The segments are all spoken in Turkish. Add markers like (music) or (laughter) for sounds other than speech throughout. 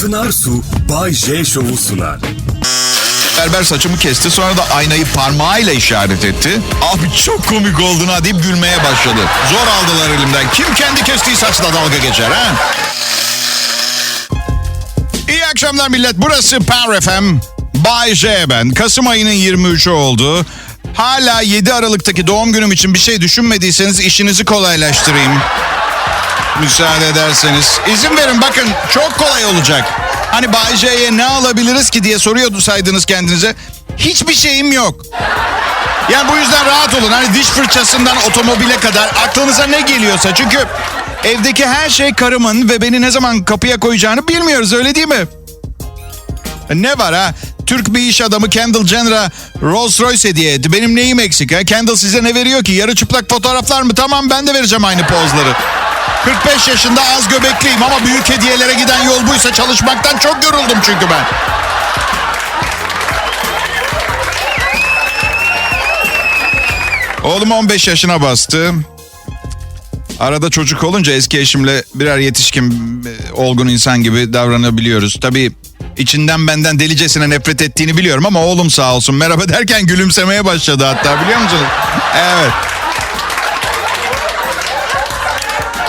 Pınar Su Bay J Show'u sunar. Berber saçımı kesti sonra da aynayı parmağıyla işaret etti. Abi çok komik oldun ha deyip gülmeye başladı. Zor aldılar elimden. Kim kendi kestiği saçla dalga geçer ha? İyi akşamlar millet. Burası Power FM. Bay J ben. Kasım ayının 23'ü oldu. Hala 7 Aralık'taki doğum günüm için bir şey düşünmediyseniz işinizi kolaylaştırayım. Müsaade ederseniz. İzin verin bakın çok kolay olacak. Hani Bay J'ye ne alabiliriz ki diye soruyordu saydınız kendinize. Hiçbir şeyim yok. Yani bu yüzden rahat olun. Hani diş fırçasından otomobile kadar aklınıza ne geliyorsa. Çünkü evdeki her şey karımın ve beni ne zaman kapıya koyacağını bilmiyoruz öyle değil mi? Ne var ha? Türk bir iş adamı Kendall Jenner'a Rolls Royce hediye etti. Benim neyim eksik ha? Kendall size ne veriyor ki? Yarı çıplak fotoğraflar mı? Tamam ben de vereceğim aynı pozları. 45 yaşında az göbekliyim ama büyük hediyelere giden yol buysa çalışmaktan çok yoruldum çünkü ben. Oğlum 15 yaşına bastı. Arada çocuk olunca eski eşimle birer yetişkin e, olgun insan gibi davranabiliyoruz. Tabii içinden benden delicesine nefret ettiğini biliyorum ama oğlum sağ olsun merhaba derken gülümsemeye başladı hatta biliyor musunuz? Evet.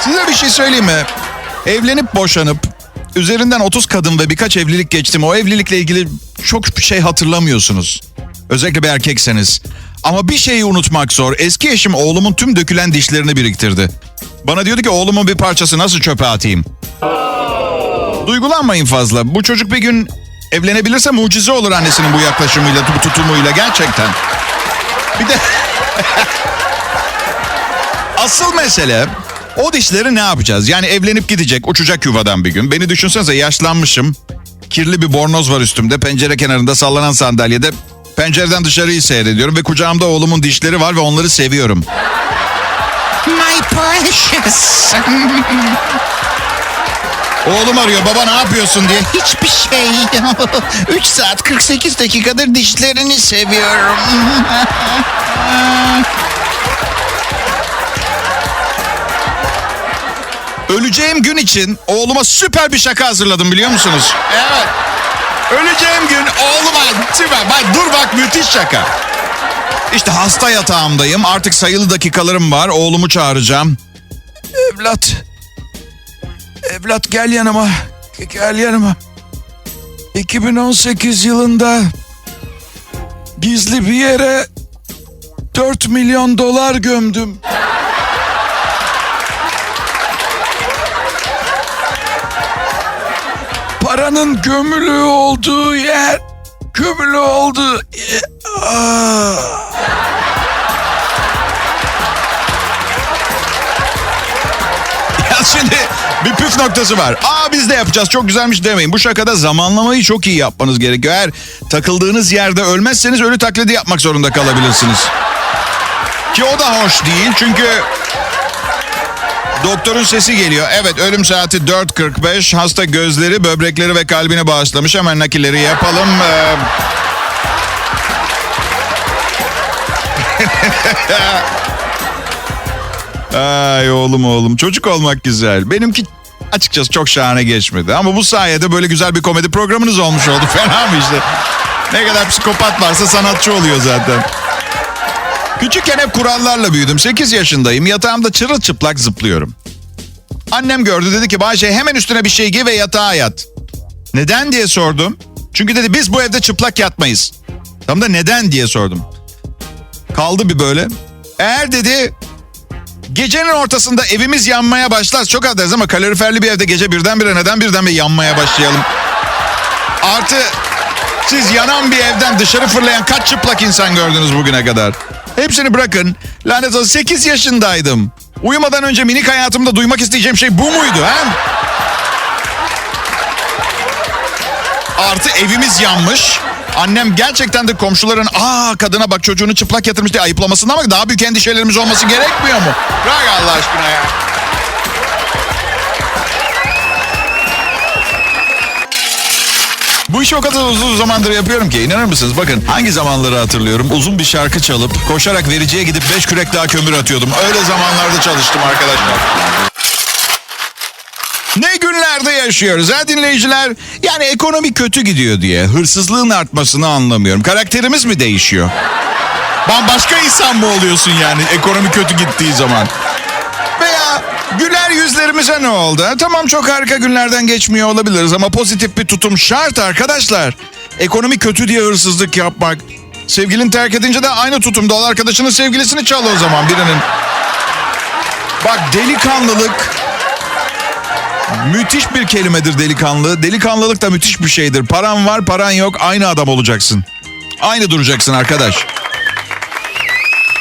Size bir şey söyleyeyim mi? Evlenip boşanıp üzerinden 30 kadın ve birkaç evlilik geçtim. O evlilikle ilgili çok şey hatırlamıyorsunuz. Özellikle bir erkekseniz. Ama bir şeyi unutmak zor. Eski eşim oğlumun tüm dökülen dişlerini biriktirdi. Bana diyordu ki oğlumun bir parçası nasıl çöpe atayım? Duygulanmayın fazla. Bu çocuk bir gün evlenebilirse mucize olur annesinin bu yaklaşımıyla, bu tutumuyla gerçekten. Bir de (laughs) asıl mesele o dişleri ne yapacağız? Yani evlenip gidecek, uçacak yuvadan bir gün. Beni düşünsenize yaşlanmışım. Kirli bir bornoz var üstümde. Pencere kenarında sallanan sandalyede pencereden dışarıyı seyrediyorum ve kucağımda oğlumun dişleri var ve onları seviyorum. My precious. Oğlum arıyor baba ne yapıyorsun diye. Hiçbir şey. (laughs) 3 saat 48 dakikadır dişlerini seviyorum. (laughs) Öleceğim gün için oğluma süper bir şaka hazırladım biliyor musunuz? Evet. Öleceğim gün oğluma süper. Bak dur bak müthiş şaka. İşte hasta yatağımdayım. Artık sayılı dakikalarım var. Oğlumu çağıracağım. Evlat. Evlat gel yanıma. Gel yanıma. 2018 yılında gizli bir yere 4 milyon dolar gömdüm. Paranın gömülü olduğu yer gömülü yer. Ah. Ya şimdi bir püf noktası var. Aa biz de yapacağız çok güzelmiş demeyin. Bu şakada zamanlamayı çok iyi yapmanız gerekiyor. Eğer takıldığınız yerde ölmezseniz ölü taklidi yapmak zorunda kalabilirsiniz. Ki o da hoş değil çünkü Doktorun sesi geliyor. Evet ölüm saati 4.45. Hasta gözleri, böbrekleri ve kalbini bağışlamış. Hemen nakilleri yapalım. Ee... (laughs) Ay oğlum oğlum. Çocuk olmak güzel. Benimki açıkçası çok şahane geçmedi. Ama bu sayede böyle güzel bir komedi programınız olmuş oldu. (laughs) Fena mı işte? Ne kadar psikopat varsa sanatçı oluyor zaten. Küçükken hep kurallarla büyüdüm. 8 yaşındayım. Yatağımda çırılçıplak zıplıyorum. Annem gördü dedi ki Bayşe hemen üstüne bir şey giy ve yatağa yat. Neden diye sordum. Çünkü dedi biz bu evde çıplak yatmayız. Tam da neden diye sordum. Kaldı bir böyle. Eğer dedi gecenin ortasında evimiz yanmaya başlar. Çok adres ama kaloriferli bir evde gece birdenbire neden birdenbire yanmaya başlayalım. Artı siz yanan bir evden dışarı fırlayan kaç çıplak insan gördünüz bugüne kadar? Hepsini bırakın. Lanet olsun 8 yaşındaydım. Uyumadan önce minik hayatımda duymak isteyeceğim şey bu muydu ha? Artı evimiz yanmış. Annem gerçekten de komşuların aa kadına bak çocuğunu çıplak yatırmış diye ayıplamasından ama daha büyük endişelerimiz olması gerekmiyor mu? Bırak Allah aşkına ya. Bu işi o kadar uzun zamandır yapıyorum ki inanır mısınız? Bakın hangi zamanları hatırlıyorum. Uzun bir şarkı çalıp koşarak vericiye gidip beş kürek daha kömür atıyordum. Öyle zamanlarda çalıştım arkadaşlar. Ne günlerde yaşıyoruz ha dinleyiciler? Yani ekonomi kötü gidiyor diye hırsızlığın artmasını anlamıyorum. Karakterimiz mi değişiyor? Bambaşka insan mı oluyorsun yani ekonomi kötü gittiği zaman? Güler yüzlerimize ne oldu? Tamam çok harika günlerden geçmiyor olabiliriz ama pozitif bir tutum şart arkadaşlar. Ekonomi kötü diye hırsızlık yapmak. Sevgilin terk edince de aynı tutumda ol arkadaşının sevgilisini çal o zaman birinin. Bak delikanlılık müthiş bir kelimedir delikanlı. Delikanlılık da müthiş bir şeydir. Paran var paran yok aynı adam olacaksın. Aynı duracaksın arkadaş.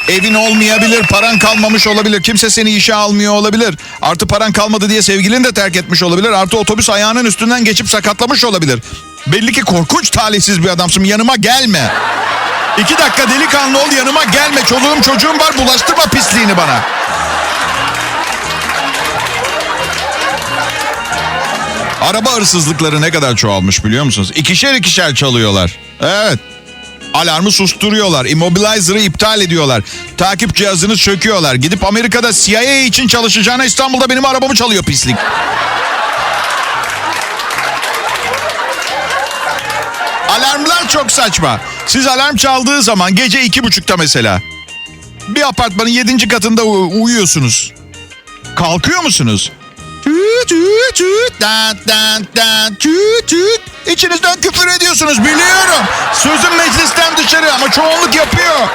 Evin olmayabilir, paran kalmamış olabilir. Kimse seni işe almıyor olabilir. Artı paran kalmadı diye sevgilini de terk etmiş olabilir. Artı otobüs ayağının üstünden geçip sakatlamış olabilir. Belli ki korkunç talihsiz bir adamsın. Yanıma gelme. İki dakika delikanlı ol yanıma gelme. Çoluğum çocuğum var bulaştırma pisliğini bana. Araba hırsızlıkları ne kadar çoğalmış biliyor musunuz? İkişer ikişer çalıyorlar. Evet. Alarmı susturuyorlar. Immobilizer'ı iptal ediyorlar. Takip cihazını söküyorlar. Gidip Amerika'da CIA için çalışacağına İstanbul'da benim arabamı çalıyor pislik. Alarmlar çok saçma. Siz alarm çaldığı zaman gece iki buçukta mesela. Bir apartmanın yedinci katında uyuyorsunuz. Kalkıyor musunuz? Tüt tüt tüt dan tüt tüt. İçinizden küfür ediyorsunuz biliyorum. Sözüm meclisten dışarı ama çoğunluk yapıyor.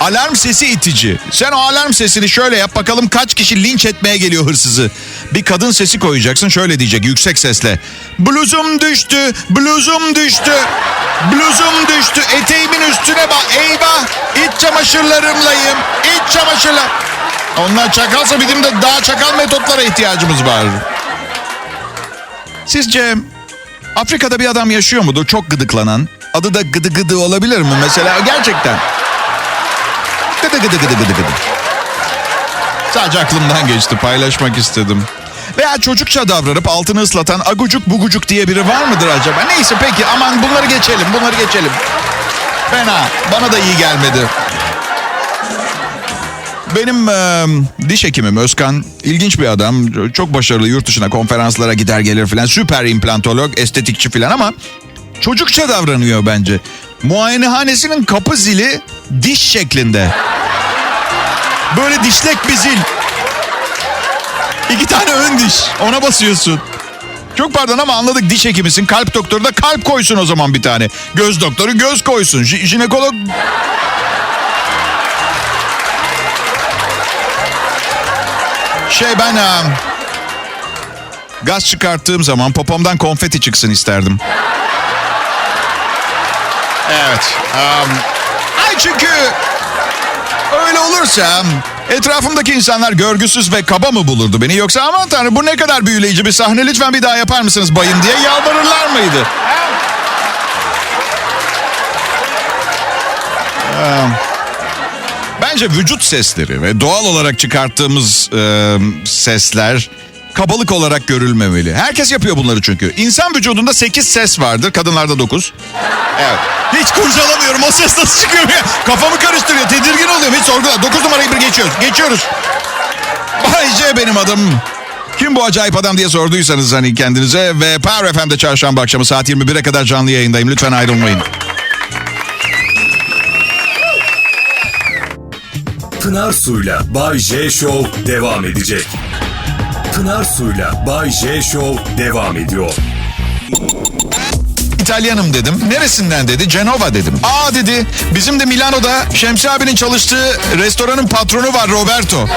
Alarm sesi itici. Sen o alarm sesini şöyle yap bakalım kaç kişi linç etmeye geliyor hırsızı. Bir kadın sesi koyacaksın şöyle diyecek yüksek sesle. Bluzum düştü, bluzum düştü, bluzum düştü. Eteğimin üstüne bak eyvah iç çamaşırlarımlayım, iç çamaşırlar. Onlar çakalsa bizim de daha çakal metotlara ihtiyacımız var. Sizce Afrika'da bir adam yaşıyor mudur çok gıdıklanan? Adı da gıdı gıdı olabilir mi mesela gerçekten? Gıdı gıdı gıdı gıdı gıdı. Sadece aklımdan geçti paylaşmak istedim. Veya çocukça davranıp altını ıslatan agucuk bugucuk diye biri var mıdır acaba? Neyse peki aman bunları geçelim bunları geçelim. Fena bana da iyi gelmedi. Benim e, diş hekimim Özkan ilginç bir adam. Çok başarılı yurt dışına konferanslara gider gelir filan. Süper implantolog, estetikçi filan ama çocukça davranıyor bence. Muayenehanesinin kapı zili diş şeklinde. Böyle dişlek bir zil. İki tane ön diş. Ona basıyorsun. Çok pardon ama anladık diş hekimisin. Kalp doktoru da kalp koysun o zaman bir tane. Göz doktoru göz koysun. J- jinekolog Şey ben e, gaz çıkarttığım zaman popomdan konfeti çıksın isterdim. Evet. um, ay çünkü öyle olursa etrafımdaki insanlar görgüsüz ve kaba mı bulurdu beni yoksa aman tanrım bu ne kadar büyüleyici bir sahne lütfen bir daha yapar mısınız bayım diye yalvarırlar mıydı? Um, Bence vücut sesleri ve doğal olarak çıkarttığımız e, sesler kabalık olarak görülmemeli. Herkes yapıyor bunları çünkü. İnsan vücudunda 8 ses vardır, kadınlarda 9. Evet. Hiç kurcalamıyorum o ses nasıl çıkıyor ya? Kafamı karıştırıyor, tedirgin oluyorum. Hiç sorgula. 9 numarayı bir geçiyoruz. Geçiyoruz. Bay J benim adım. Kim bu acayip adam diye sorduysanız hani kendinize ve Power FM'de çarşamba akşamı saat 21'e kadar canlı yayındayım. Lütfen ayrılmayın. Pınar Su'yla Bay J Show devam edecek. Pınar Su'yla Bay J Show devam ediyor. İtalyanım dedim. Neresinden dedi. Cenova dedim. Aa dedi. Bizim de Milano'da Şemsi abinin çalıştığı restoranın patronu var Roberto.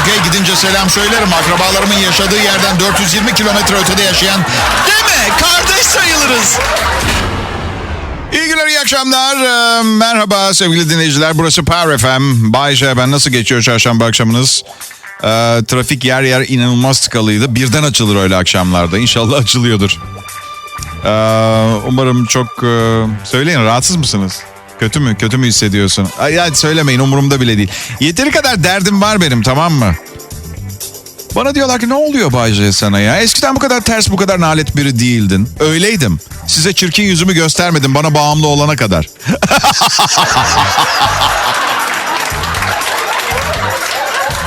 Okey gidince selam söylerim. Akrabalarımın yaşadığı yerden 420 kilometre ötede yaşayan. Mi? Kardeş sayılırız. İyi günler, iyi akşamlar. Ee, merhaba sevgili dinleyiciler. Burası Power FM. Bay J, ben nasıl geçiyor çarşamba akşamınız? Ee, trafik yer yer inanılmaz tıkalıydı. Birden açılır öyle akşamlarda. İnşallah açılıyordur. Ee, umarım çok... e, söyleyin rahatsız mısınız? Kötü mü? Kötü mü hissediyorsun? Ay, hadi söylemeyin umurumda bile değil. Yeteri kadar derdim var benim tamam mı? Bana diyorlar ki ne oluyor Bayce sana ya? Eskiden bu kadar ters bu kadar nalet biri değildin. Öyleydim. Size çirkin yüzümü göstermedim bana bağımlı olana kadar. (laughs)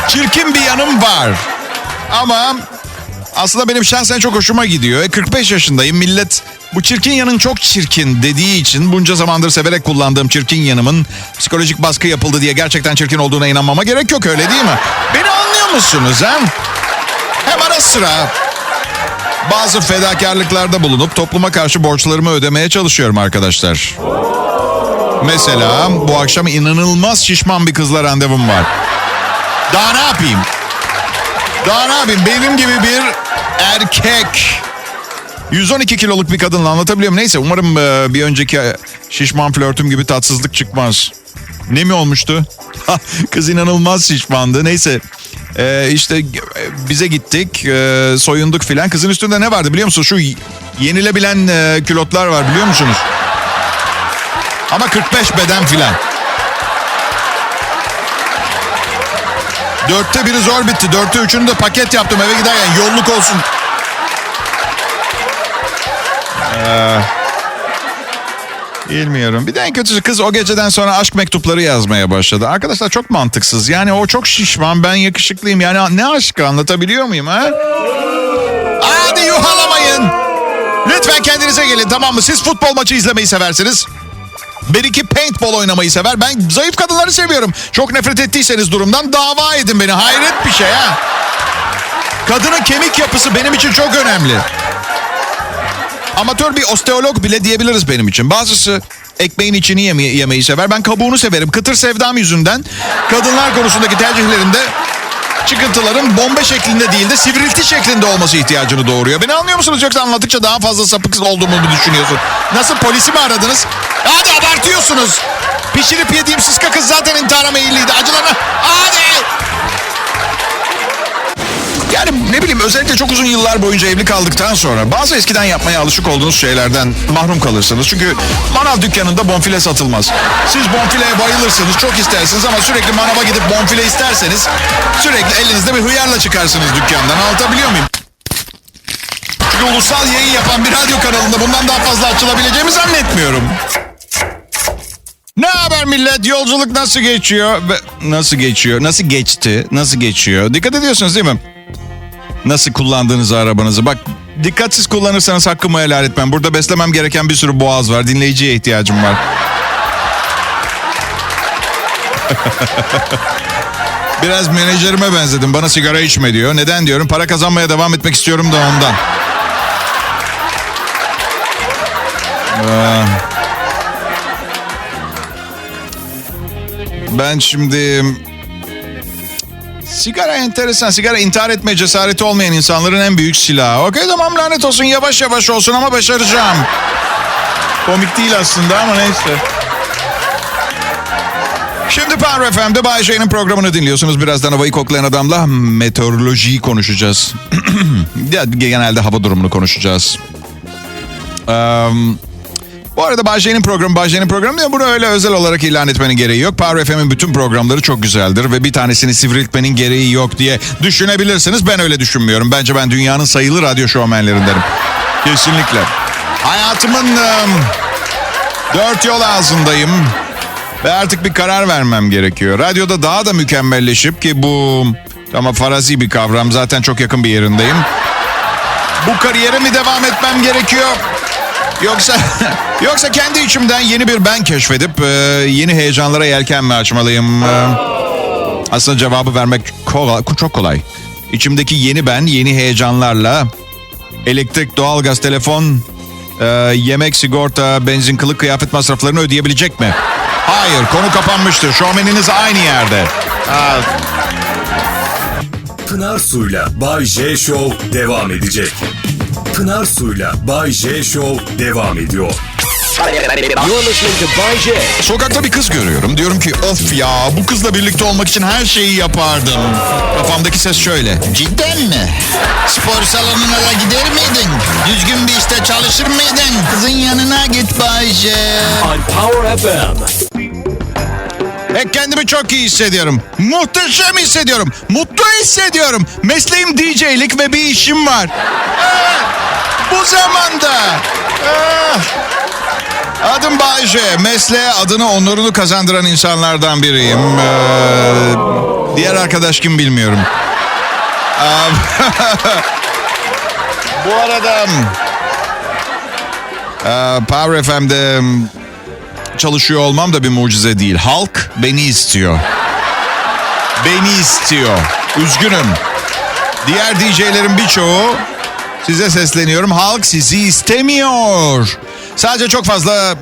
çirkin bir yanım var. Ama aslında benim şahsen çok hoşuma gidiyor. E, 45 yaşındayım. Millet bu çirkin yanın çok çirkin dediği için bunca zamandır severek kullandığım çirkin yanımın psikolojik baskı yapıldı diye gerçekten çirkin olduğuna inanmama gerek yok öyle değil mi? Beni anlıyor musunuz ha? Hem ara sıra bazı fedakarlıklarda bulunup topluma karşı borçlarımı ödemeye çalışıyorum arkadaşlar. Mesela bu akşam inanılmaz şişman bir kızla randevum var. Daha ne yapayım? Daha ne yapayım? Benim gibi bir erkek 112 kiloluk bir kadınla anlatabiliyor muyum? Neyse umarım e, bir önceki şişman flörtüm gibi tatsızlık çıkmaz. Ne mi olmuştu? (laughs) Kız inanılmaz şişmandı. Neyse e, işte e, bize gittik e, soyunduk filan. Kızın üstünde ne vardı biliyor musunuz? Şu yenilebilen e, külotlar var biliyor musunuz? Ama 45 beden filan. Dörtte biri zor bitti. Dörtte üçünü de paket yaptım eve giderken yolluk olsun. Ee, bilmiyorum. Bir de en kötüsü kız o geceden sonra aşk mektupları yazmaya başladı. Arkadaşlar çok mantıksız. Yani o çok şişman ben yakışıklıyım. Yani ne aşkı anlatabiliyor muyum ha? Hadi yuhalamayın. Lütfen kendinize gelin tamam mı? Siz futbol maçı izlemeyi seversiniz. Benimki paintball oynamayı sever. Ben zayıf kadınları seviyorum. Çok nefret ettiyseniz durumdan dava edin beni. Hayret bir şey ha. Kadının kemik yapısı benim için çok önemli. Amatör bir osteolog bile diyebiliriz benim için. Bazısı ekmeğin içini yeme- yemeyi sever. Ben kabuğunu severim. Kıtır sevdam yüzünden kadınlar konusundaki tercihlerimde çıkıntıların bomba şeklinde değil de sivrilti şeklinde olması ihtiyacını doğuruyor. Beni anlıyor musunuz yoksa anlattıkça daha fazla sapık olduğumu mu düşünüyorsun? Nasıl polisi mi aradınız? Hadi abartıyorsunuz. Pişirip yediğim sıska kız zaten intihara meyilliydi. Acılarına hadi. Yani ne bileyim özellikle çok uzun yıllar boyunca evli kaldıktan sonra bazı eskiden yapmaya alışık olduğunuz şeylerden mahrum kalırsınız. Çünkü manav dükkanında bonfile satılmaz. Siz bonfileye bayılırsınız, çok istersiniz ama sürekli manava gidip bonfile isterseniz sürekli elinizde bir hıyarla çıkarsınız dükkandan. Anlatabiliyor muyum? Çünkü ulusal yayın yapan bir radyo kanalında bundan daha fazla açılabileceğimi zannetmiyorum. Ne haber millet? Yolculuk nasıl geçiyor? Nasıl geçiyor? Nasıl geçti? Nasıl geçiyor? Dikkat ediyorsunuz değil mi? Nasıl kullandığınızı arabanızı. Bak dikkatsiz kullanırsanız hakkımı helal etmem. Burada beslemem gereken bir sürü boğaz var. Dinleyiciye ihtiyacım var. (laughs) Biraz menajerime benzedim. Bana sigara içme diyor. Neden diyorum? Para kazanmaya devam etmek istiyorum da ondan. Ee, Ben şimdi... Sigara enteresan. Sigara intihar etme cesareti olmayan insanların en büyük silahı. Okey tamam lanet olsun yavaş yavaş olsun ama başaracağım. Komik değil aslında ama neyse. Şimdi Power FM'de Bay J'nin programını dinliyorsunuz. Birazdan havayı koklayan adamla meteorolojiyi konuşacağız. (clears throat) genelde hava durumunu konuşacağız. Eee... Bu arada Bay J'nin programı Bay J'nin programı diye bunu öyle özel olarak ilan etmenin gereği yok. Power FM'in bütün programları çok güzeldir ve bir tanesini sivriltmenin gereği yok diye düşünebilirsiniz. Ben öyle düşünmüyorum. Bence ben dünyanın sayılı radyo şovmenlerindenim. Kesinlikle. Hayatımın ım, dört yol ağzındayım. Ve artık bir karar vermem gerekiyor. Radyoda daha da mükemmelleşip ki bu ama farazi bir kavram zaten çok yakın bir yerindeyim. Bu kariyere mi devam etmem gerekiyor? Yoksa (laughs) yoksa kendi içimden yeni bir ben keşfedip e, yeni heyecanlara yelken mi açmalıyım? E, aslında cevabı vermek kolay, çok kolay. İçimdeki yeni ben yeni heyecanlarla elektrik, doğalgaz, telefon, e, yemek, sigorta, benzin, kılık, kıyafet masraflarını ödeyebilecek mi? Hayır, konu kapanmıştır. Şovmeniniz aynı yerde. Aa, Pınar Su'yla Bay J Show devam edecek. Pınar Su'yla Bay J Show devam ediyor. You're listening to Bay J. Sokakta bir kız görüyorum. Diyorum ki of ya bu kızla birlikte olmak için her şeyi yapardım. Kafamdaki ses şöyle. Cidden mi? Spor salonuna da gider miydin? Düzgün bir işte çalışır mıydın? Kızın yanına git Bayce. On Power FM. E kendimi çok iyi hissediyorum. Muhteşem hissediyorum. Mutlu hissediyorum. Mesleğim DJ'lik ve bir işim var. Evet, bu zamanda. Ah. Adım Bayce. Mesleğe adını onurunu kazandıran insanlardan biriyim. Ee, diğer arkadaş kim bilmiyorum. (laughs) Bu arada Power FM'de çalışıyor olmam da bir mucize değil. Halk beni istiyor. Beni istiyor. Üzgünüm. Diğer DJ'lerin birçoğu size sesleniyorum. Halk sizi istemiyor. Sadece çok fazla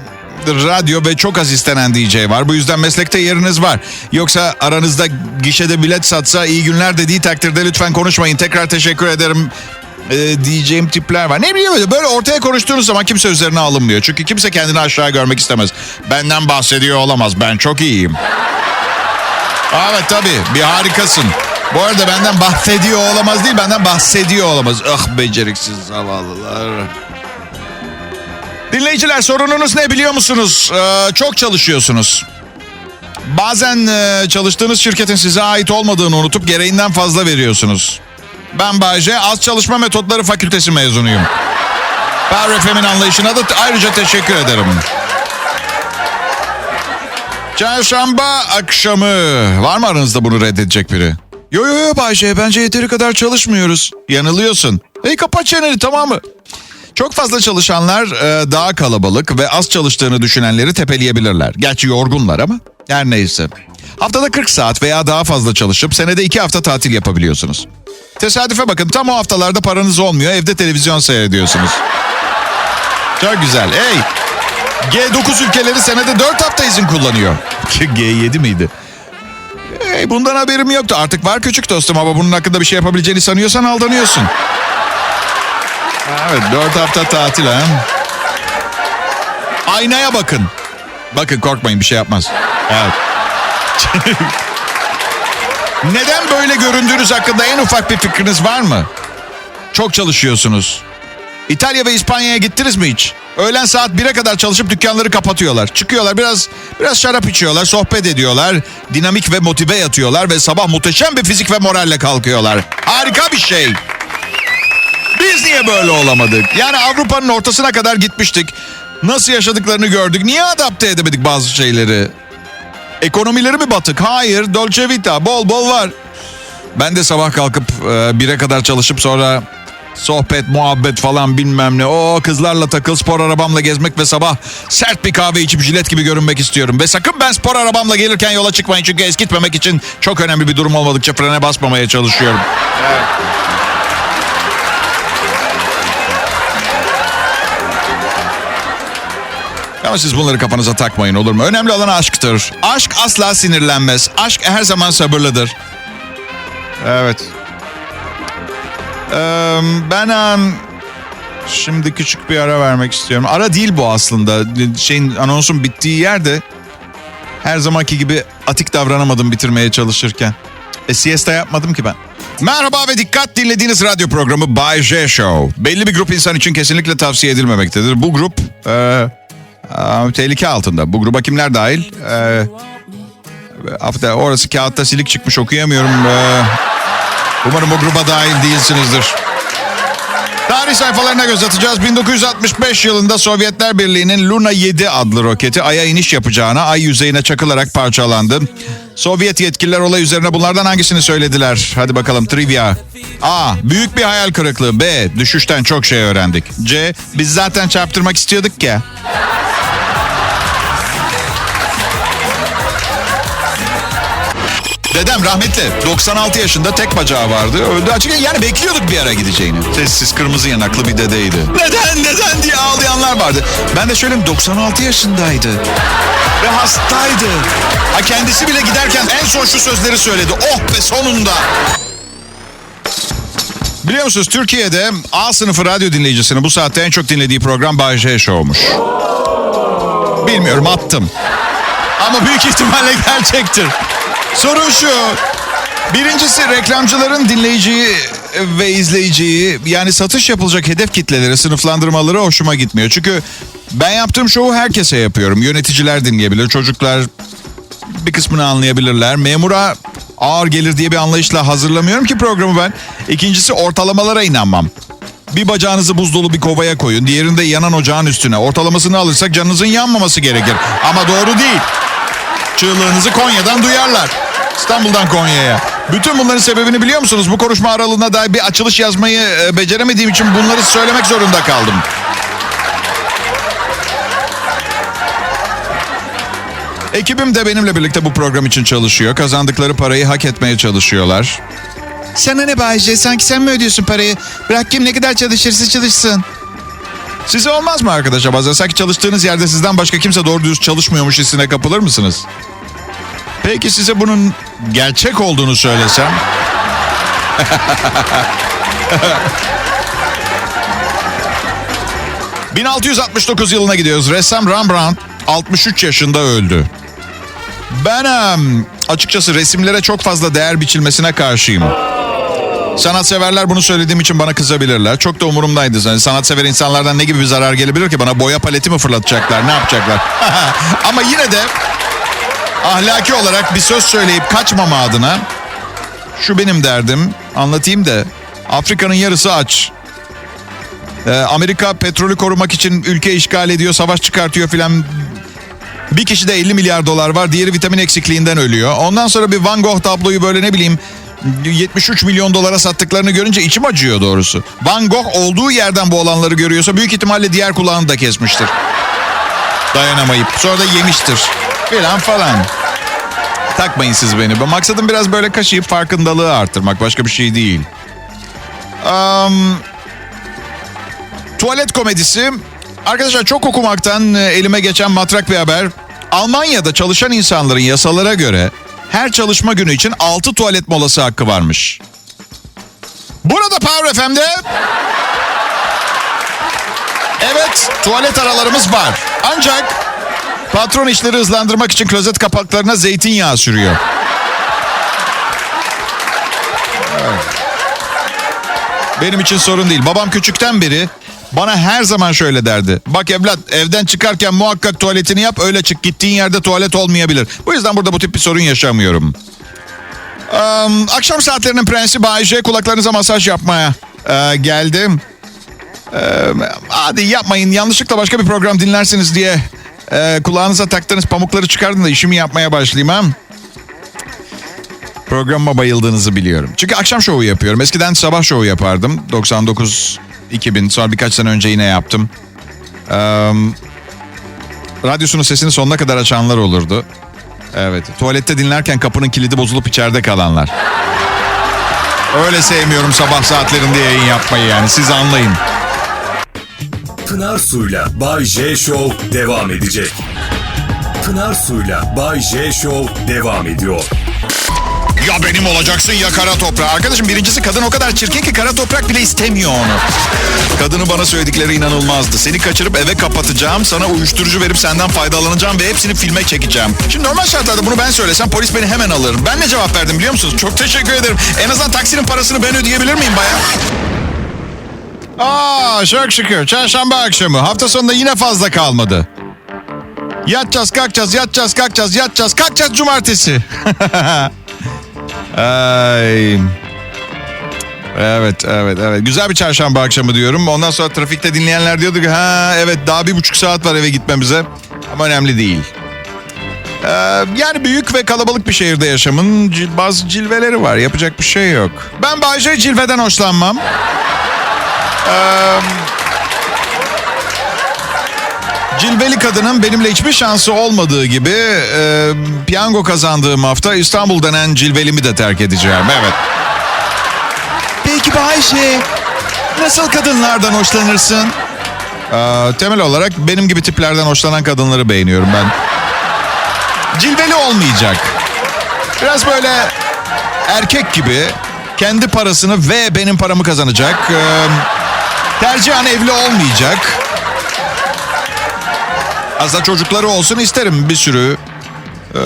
radyo ve çok az istenen DJ var. Bu yüzden meslekte yeriniz var. Yoksa aranızda gişede bilet satsa iyi günler dediği takdirde lütfen konuşmayın. Tekrar teşekkür ederim e, diyeceğim tipler var. Ne bileyim böyle ortaya konuştuğunuz zaman kimse üzerine alınmıyor. Çünkü kimse kendini aşağı görmek istemez. Benden bahsediyor olamaz. Ben çok iyiyim. Evet tabii bir harikasın. Bu arada benden bahsediyor olamaz değil benden bahsediyor olamaz. Ah beceriksiz zavallılar. Dinleyiciler sorununuz ne biliyor musunuz? Ee, çok çalışıyorsunuz. Bazen e, çalıştığınız şirketin size ait olmadığını unutup gereğinden fazla veriyorsunuz. Ben Bayce, Az Çalışma Metotları Fakültesi mezunuyum. Power FM'in anlayışına da ayrıca teşekkür ederim. Çarşamba akşamı. Var mı aranızda bunu reddedecek biri? Yo yo yo Bayce bence yeteri kadar çalışmıyoruz. Yanılıyorsun. Hey kapat çeneni tamam mı? Çok fazla çalışanlar e, daha kalabalık ve az çalıştığını düşünenleri tepeleyebilirler. Gerçi yorgunlar ama her neyse. Haftada 40 saat veya daha fazla çalışıp senede 2 hafta tatil yapabiliyorsunuz. Tesadüfe bakın tam o haftalarda paranız olmuyor evde televizyon seyrediyorsunuz. Çok güzel. Hey G9 ülkeleri senede 4 hafta izin kullanıyor. (laughs) G7 miydi? Hey, bundan haberim yoktu. Artık var küçük dostum ama bunun hakkında bir şey yapabileceğini sanıyorsan aldanıyorsun. Evet 4 hafta tatil ha. Aynaya bakın. Bakın korkmayın bir şey yapmaz. Evet. (laughs) Neden böyle göründüğünüz hakkında en ufak bir fikriniz var mı? Çok çalışıyorsunuz. İtalya ve İspanya'ya gittiniz mi hiç? Öğlen saat 1'e kadar çalışıp dükkanları kapatıyorlar. Çıkıyorlar biraz biraz şarap içiyorlar, sohbet ediyorlar. Dinamik ve motive yatıyorlar ve sabah muhteşem bir fizik ve moralle kalkıyorlar. Harika bir şey. Biz niye böyle olamadık? Yani Avrupa'nın ortasına kadar gitmiştik. Nasıl yaşadıklarını gördük. Niye adapte edemedik bazı şeyleri? Ekonomileri mi batık? Hayır. Dolce Vita bol bol var. Ben de sabah kalkıp e, bire kadar çalışıp sonra sohbet, muhabbet falan bilmem ne. O kızlarla takıl, spor arabamla gezmek ve sabah sert bir kahve içip jilet gibi görünmek istiyorum. Ve sakın ben spor arabamla gelirken yola çıkmayın çünkü eskitmemek için çok önemli bir durum olmadıkça frene basmamaya çalışıyorum. Ama siz bunları kafanıza takmayın olur mu? Önemli olan aşktır. Aşk asla sinirlenmez. Aşk her zaman sabırlıdır. Evet. Ee, ben an şimdi küçük bir ara vermek istiyorum. Ara değil bu aslında. Şeyin anonsun bittiği yerde her zamanki gibi atik davranamadım bitirmeye çalışırken. E siesta yapmadım ki ben. Merhaba ve dikkat dinlediğiniz radyo programı Bay J Show. Belli bir grup insan için kesinlikle tavsiye edilmemektedir. Bu grup e, tehlike altında. Bu gruba kimler dahil? E, hafta orası kağıtta silik çıkmış okuyamıyorum. E, umarım o gruba dahil değilsinizdir. Tarih sayfalarına göz atacağız. 1965 yılında Sovyetler Birliği'nin Luna 7 adlı roketi Ay'a iniş yapacağına ay yüzeyine çakılarak parçalandı. Sovyet yetkililer olay üzerine bunlardan hangisini söylediler? Hadi bakalım trivia. A. Büyük bir hayal kırıklığı. B. Düşüşten çok şey öğrendik. C. Biz zaten çarptırmak istiyorduk ya. Dedem rahmetli 96 yaşında tek bacağı vardı. Öldü açık yani bekliyorduk bir ara gideceğini. Sessiz kırmızı yanaklı bir dedeydi. Neden neden diye ağlayanlar vardı. Ben de söyleyeyim 96 yaşındaydı. Ve hastaydı. Ha kendisi bile giderken en son şu sözleri söyledi. Oh be sonunda. Biliyor musunuz Türkiye'de A sınıfı radyo dinleyicisinin bu saatte en çok dinlediği program Bay Show'muş. Bilmiyorum attım. Ama büyük ihtimalle gerçektir. Sorun şu. Birincisi reklamcıların dinleyiciyi ve izleyiciyi yani satış yapılacak hedef kitleleri sınıflandırmaları hoşuma gitmiyor. Çünkü ben yaptığım şovu herkese yapıyorum. Yöneticiler dinleyebilir, çocuklar bir kısmını anlayabilirler. Memura ağır gelir diye bir anlayışla hazırlamıyorum ki programı ben. İkincisi ortalamalara inanmam. Bir bacağınızı buz dolu bir kovaya koyun. Diğerini de yanan ocağın üstüne. Ortalamasını alırsak canınızın yanmaması gerekir. Ama doğru değil. Çığlığınızı Konya'dan duyarlar. İstanbul'dan Konya'ya. Bütün bunların sebebini biliyor musunuz? Bu konuşma aralığına dair bir açılış yazmayı e, beceremediğim için bunları söylemek zorunda kaldım. Ekibim de benimle birlikte bu program için çalışıyor. Kazandıkları parayı hak etmeye çalışıyorlar. Sana ne Bayce? Sanki sen mi ödüyorsun parayı? Bırak kim ne kadar çalışırsa çalışsın. Size olmaz mı arkadaşlar? Bazen sanki çalıştığınız yerde sizden başka kimse doğru düz çalışmıyormuş hissine kapılır mısınız? Peki size bunun gerçek olduğunu söylesem? (laughs) ...1669 yılına gidiyoruz. Ressam Rembrandt 63 yaşında öldü. Ben açıkçası resimlere çok fazla değer biçilmesine karşıyım. Sanatseverler bunu söylediğim için bana kızabilirler. Çok da umurumdaydı. Yani sanatsever insanlardan ne gibi bir zarar gelebilir ki? Bana boya paleti mi fırlatacaklar? Ne yapacaklar? (laughs) Ama yine de ahlaki olarak bir söz söyleyip kaçmama adına şu benim derdim. Anlatayım da Afrika'nın yarısı aç. Ee, Amerika petrolü korumak için ülke işgal ediyor, savaş çıkartıyor filan. Bir kişi de 50 milyar dolar var. Diğeri vitamin eksikliğinden ölüyor. Ondan sonra bir Van Gogh tabloyu böyle ne bileyim 73 milyon dolara sattıklarını görünce içim acıyor doğrusu. Van Gogh olduğu yerden bu olanları görüyorsa büyük ihtimalle diğer kulağını da kesmiştir. Dayanamayıp sonra da yemiştir. Filan falan. Takmayın siz beni. Ben Maksadım biraz böyle kaşıyıp farkındalığı arttırmak. Başka bir şey değil. Um, tuvalet komedisi. Arkadaşlar çok okumaktan e, elime geçen matrak bir haber. Almanya'da çalışan insanların yasalara göre her çalışma günü için 6 tuvalet molası hakkı varmış. Burada Power FM'de evet tuvalet aralarımız var. Ancak patron işleri hızlandırmak için klozet kapaklarına zeytinyağı sürüyor. Benim için sorun değil. Babam küçükten beri bana her zaman şöyle derdi. Bak evlat evden çıkarken muhakkak tuvaletini yap öyle çık. Gittiğin yerde tuvalet olmayabilir. Bu yüzden burada bu tip bir sorun yaşamıyorum. Eee, akşam saatlerinin prensi Bay J kulaklarınıza masaj yapmaya eee, geldim. Eee, hadi yapmayın yanlışlıkla başka bir program dinlersiniz diye eee, kulağınıza taktığınız pamukları çıkardın da işimi yapmaya başlayayım ha. Programa bayıldığınızı biliyorum. Çünkü akşam şovu yapıyorum. Eskiden sabah şovu yapardım. 99 2000 sonra birkaç sene önce yine yaptım. Eee radyosunun sesini sonuna kadar açanlar olurdu. Evet. Tuvalette dinlerken kapının kilidi bozulup içeride kalanlar. Öyle sevmiyorum sabah saatlerinde yayın yapmayı yani. Siz anlayın. Pınar Su'yla Bay J Show devam edecek. Pınar Su'yla Bay J Show devam ediyor. Ya benim olacaksın ya kara toprağı. Arkadaşım birincisi kadın o kadar çirkin ki kara toprak bile istemiyor onu. Kadını bana söyledikleri inanılmazdı. Seni kaçırıp eve kapatacağım, sana uyuşturucu verip senden faydalanacağım ve hepsini filme çekeceğim. Şimdi normal şartlarda bunu ben söylesem polis beni hemen alır. Ben ne cevap verdim biliyor musunuz? Çok teşekkür ederim. En azından taksinin parasını ben ödeyebilir miyim bayan? Aa çok şükür. Çarşamba akşamı. Hafta sonunda yine fazla kalmadı. Yatacağız, kalkacağız, yatacağız, kalkacağız, yatacağız, kalkacağız cumartesi. (laughs) Ay. Evet, evet, evet. Güzel bir çarşamba akşamı diyorum. Ondan sonra trafikte dinleyenler diyordu ki ha evet daha bir buçuk saat var eve gitmemize. Ama önemli değil. Ee, yani büyük ve kalabalık bir şehirde yaşamın bazı cilveleri var. Yapacak bir şey yok. Ben Bayce cilveden hoşlanmam. Ee, Cilveli kadının benimle hiçbir şansı olmadığı gibi e, piyango kazandığım hafta İstanbul denen cilvelimi de terk edeceğim. Evet. Peki Bayşe, nasıl kadınlardan hoşlanırsın? Ee, temel olarak benim gibi tiplerden hoşlanan kadınları beğeniyorum ben. Cilveli olmayacak. Biraz böyle erkek gibi kendi parasını ve benim paramı kazanacak. Ee, tercihen evli olmayacak. Aslında çocukları olsun isterim bir sürü. Ee,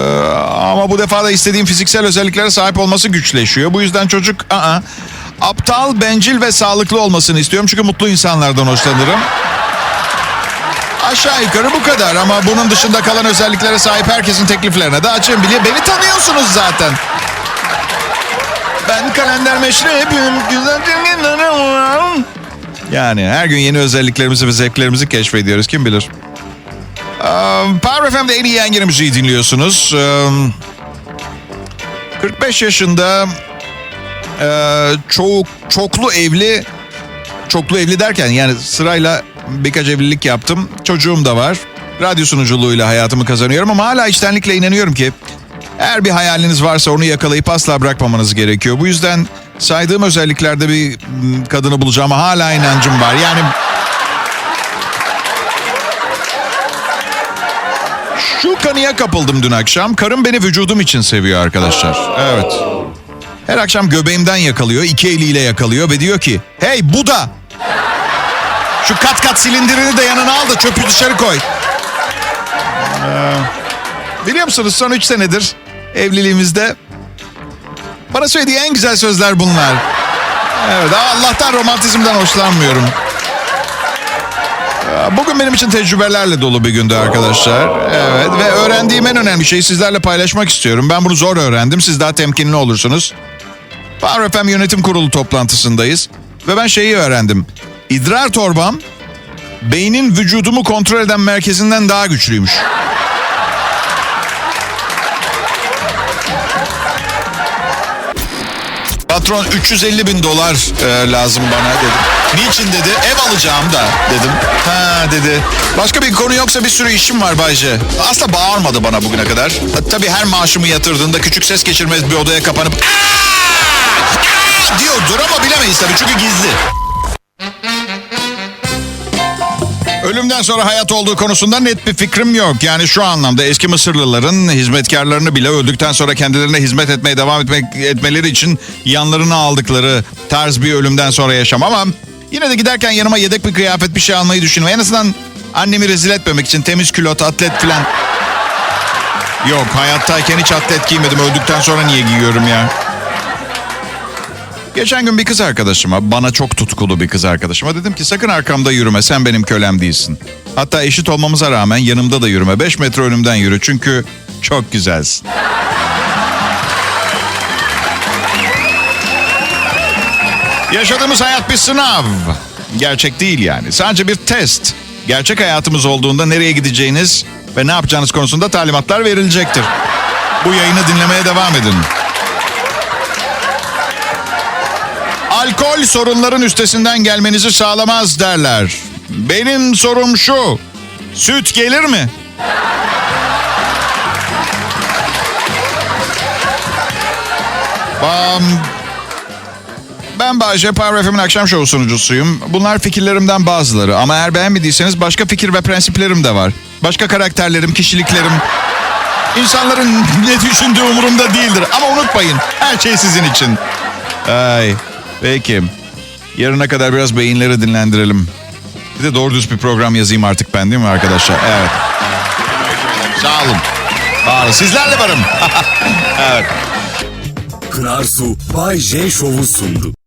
ama bu defa da istediğim fiziksel özelliklere sahip olması güçleşiyor. Bu yüzden çocuk aa, aptal, bencil ve sağlıklı olmasını istiyorum. Çünkü mutlu insanlardan hoşlanırım. Aşağı yukarı bu kadar ama bunun dışında kalan özelliklere sahip herkesin tekliflerine de açığım. Bili- Beni tanıyorsunuz zaten. Ben kalender meşrebim, güzel. Yani her gün yeni özelliklerimizi ve zevklerimizi keşfediyoruz. Kim bilir? Power FM'de en iyi yengene müziği dinliyorsunuz. Um, 45 yaşında çoğu çoklu evli çoklu evli derken yani sırayla birkaç evlilik yaptım. Çocuğum da var. Radyo sunuculuğuyla hayatımı kazanıyorum ama hala içtenlikle inanıyorum ki eğer bir hayaliniz varsa onu yakalayıp asla bırakmamanız gerekiyor. Bu yüzden saydığım özelliklerde bir kadını bulacağıma hala inancım var. Yani şu kanıya kapıldım dün akşam. Karım beni vücudum için seviyor arkadaşlar. Evet. Her akşam göbeğimden yakalıyor, iki eliyle yakalıyor ve diyor ki... Hey Buda! Şu kat kat silindirini de yanına al da çöpü dışarı koy. Ee, biliyor musunuz son üç senedir evliliğimizde... Bana söylediği en güzel sözler bunlar. Evet Allah'tan romantizmden hoşlanmıyorum. Bugün benim için tecrübelerle dolu bir gündü arkadaşlar. Evet ve öğrendiğim en önemli şeyi sizlerle paylaşmak istiyorum. Ben bunu zor öğrendim. Siz daha temkinli olursunuz. Power FM yönetim kurulu toplantısındayız. Ve ben şeyi öğrendim. İdrar torbam beynin vücudumu kontrol eden merkezinden daha güçlüymüş. Patron 350 bin dolar e, lazım bana dedi. Niçin dedi? Ev alacağım da dedim. Ha dedi. Başka bir konu yoksa bir sürü işim var Bayce. Asla bağırmadı bana bugüne kadar. Tabii her maaşımı yatırdığında küçük ses geçirmez bir odaya kapanıp "Aa! Aa!" diyordur ama bilemeyiz tabii çünkü gizli. Ölümden sonra hayat olduğu konusunda net bir fikrim yok. Yani şu anlamda eski Mısırlıların hizmetkarlarını bile öldükten sonra kendilerine hizmet etmeye devam etmek etmeleri için yanlarına aldıkları tarz bir ölümden sonra yaşam ama yine de giderken yanıma yedek bir kıyafet bir şey almayı düşünüyorum. En azından annemi rezil etmemek için temiz külot, atlet falan. Yok hayattayken hiç atlet giymedim. Öldükten sonra niye giyiyorum ya? Geçen gün bir kız arkadaşıma, bana çok tutkulu bir kız arkadaşıma dedim ki sakın arkamda yürüme sen benim kölem değilsin. Hatta eşit olmamıza rağmen yanımda da yürüme. 5 metre önümden yürü çünkü çok güzelsin. Yaşadığımız hayat bir sınav. Gerçek değil yani. Sadece bir test. Gerçek hayatımız olduğunda nereye gideceğiniz ve ne yapacağınız konusunda talimatlar verilecektir. Bu yayını dinlemeye devam edin. Alkol sorunların üstesinden gelmenizi sağlamaz derler. Benim sorum şu. Süt gelir mi? Bam. Ben Bayce Power FM'in akşam şovu sunucusuyum. Bunlar fikirlerimden bazıları ama eğer beğenmediyseniz başka fikir ve prensiplerim de var. Başka karakterlerim, kişiliklerim. İnsanların (laughs) ne düşündüğü umurumda değildir. Ama unutmayın her şey sizin için. Ay. Peki. Yarına kadar biraz beyinleri dinlendirelim. Bir de doğru düz bir program yazayım artık ben değil mi arkadaşlar? Evet. Sağ olun. Var olun. Sizlerle varım. (laughs) evet. Pınar Su Bay J Show'u sundu.